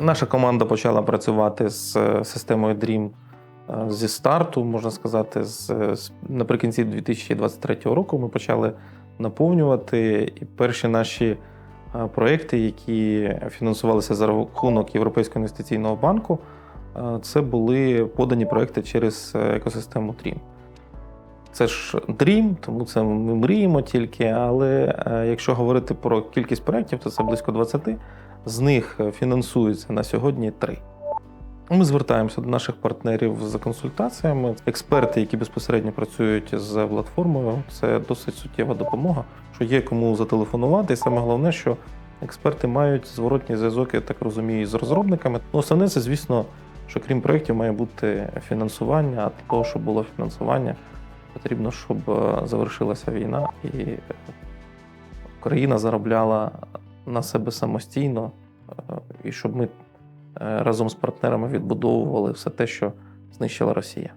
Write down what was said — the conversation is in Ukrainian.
Наша команда почала працювати з е, системою DREAM е, зі старту, можна сказати, з, з- наприкінці 2023 року ми почали наповнювати і перші наші е, проекти, які фінансувалися за рахунок Європейського інвестиційного банку, е, це були подані проекти через е, екосистему DREAM. Це ж Dream, тому це ми мріємо тільки. Але е, якщо говорити про кількість проєктів, то це близько 20. З них е, фінансується на сьогодні три. Ми звертаємося до наших партнерів за консультаціями. Експерти, які безпосередньо працюють з платформою, це досить суттєва допомога, що є кому зателефонувати. І саме головне, що експерти мають зворотній зв'язок, я так розумію, з розробниками. Ну, основне, це, звісно, що крім проєктів має бути фінансування, а для того, щоб було фінансування, потрібно, щоб е, завершилася війна і Україна заробляла на себе самостійно, е, і щоб ми е, разом з партнерами відбудовували все те, що знищила Росія.